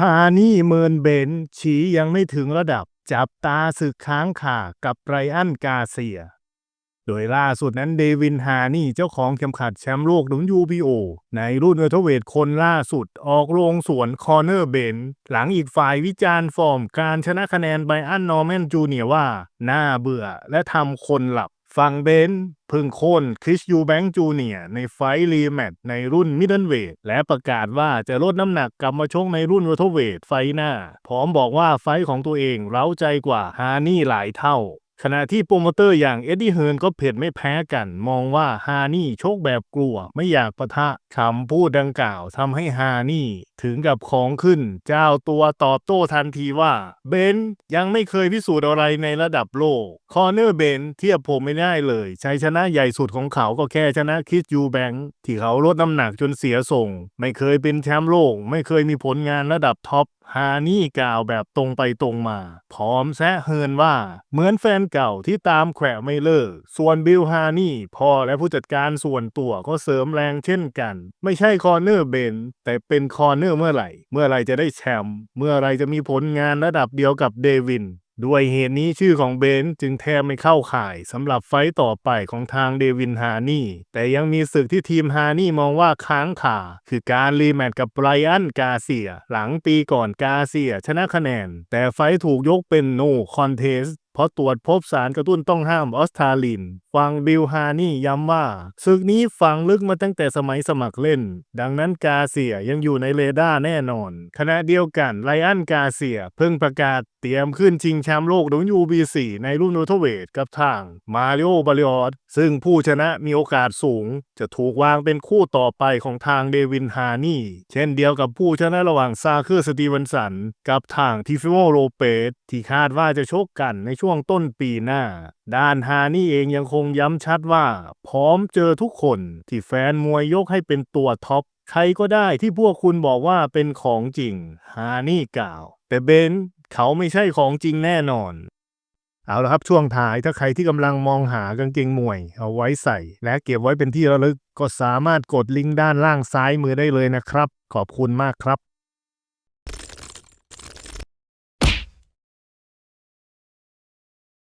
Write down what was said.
ฮานี่เมินเบนฉียังไม่ถึงระดับจับตาศึกค้างข่ากับไรอันกาเซีย โดยล่าสุดนั้นเดวินฮานี่เจ้าของเข็มขัดแชมป์โลก WBO ในรุ่นเวทเวทคนล่าสุดออกโรงสวนคอร์เนอร์เบนหลังอีกฝ่ายวิจารณ์ฟอร์มการชนะคะแนนไบอันนอร์แมนจูเนียว่า น่าเบื่อและทำคนหลับ ฝั่งเบนพึ่งโค่นคริสยูแบงค์จูเนียในไฟล์รีแมตช์ในรุ่นมิดเดิลเวทและประกาศว่าจะลดน้ำหนักกลับมาชกในรุ่นเวทเวทไฟหน้า พร้อมบอกว่าไฟของตัวเองเร้าใจกว่าฮานี่หลายเท่า ขณะที่โปรโมเตอร์อย่างเอ็ดดี้เฮิร์นก็เผ็ดไม่แพ้กัน มองว่าฮานี่โชคแบบกลัวไม่อยากปะทะคำพูดดังกล่าวทำให้ฮานี่ถึงกับของขึ้น เจ้าตัวตอบโต้ทันทีว่าเบนยังไม่เคยพิสูจน์อะไรในระดับโลก คอเนอร์เบนเทียบผมไม่ได้เลยชัยชนะใหญ่สุดของเขาก็แค่ชนะคิดยูแบงค์ที่เขาลดน้ำหนักจนเสียทรงไม่เคยเป็นแชมป์โลก ไม่เคยมีผลงานระดับท็อปฮานี่กล่าวแบบตรงไปตรงมา พร้อมแซะเฮินว่า เหมือนแฟนเก่าที่ตามแขวะไม่เลิก ส่วนบิลฮานี่พ่อและผู้จัดการส่วนตัวก็เสริมแรงเช่นกัน ไม่ใช่คอเนอร์เบน แต่เป็นคอเนอร์เมื่อไหร่ เมื่อไรจะได้แชมป์เมื่อไรจะมีผลงานระดับเดียวกับเดวิน ด้วยเหตุนี้ชื่อของเบนจึงแทบไม่เข้าข่ายสำหรับไฟต่อไปของทางเดวินฮานี่ แต่ยังมีศึกที่ทีมฮานี่มองว่าค้างคาคือการรีแมตช์กับไบรอันกาเซีย หลังปีก่อนกาเซียชนะคะแนน แต่ไฟถูกยกเป็นโนคอนเทสเพราะตรวจพบสารกระตุ้นต้องห้ามออสทาลิน ฟังบิลฮานี่ย้ำว่าศึกนี้ฝังลึกมาตั้งแต่สมัยสมัครเล่น ดังนั้นกาเซียยังอยู่ในเรดาร์แน่นอน ขณะเดียวกันไลอันกาเซียเพิ่งประกาศ เตรียมขึ้นชิงแชมป์โลก WBC ในรุ่นโนเทเวทกับทางมาริโอบาริออสซึ่งผู้ชนะมีโอกาสสูง จะถูกวางเป็นคู่ต่อไปของทางเดวินฮานี่ เช่นเดียวกับผู้ชนะระหว่างซาเคอร์สตีเวนสัน กับทางทิฟิโมโรเปสที่คาดว่าจะชกกันในช่วงต้นปีหน้า ด้านฮานี่เองยังคงย้ำชัดว่า พร้อมเจอทุกคนที่แฟนมวยยกให้เป็นตัวท็อปใครก็ได้ที่พวกคุณบอกว่าเป็นของจริง ฮานี่กล่าว แต่เบน เขาไม่ใช่ของจริงแน่นอน เอาละครับช่วงท้ายถ้าใครที่กำลังมองหากางเกงมวย เอาไว้ใส่ และเก็บไว้เป็นที่ระลึกก็สามารถกดลิงก์ด้านล่างซ้ายมือได้เลยนะครับ ขอบคุณมากครับ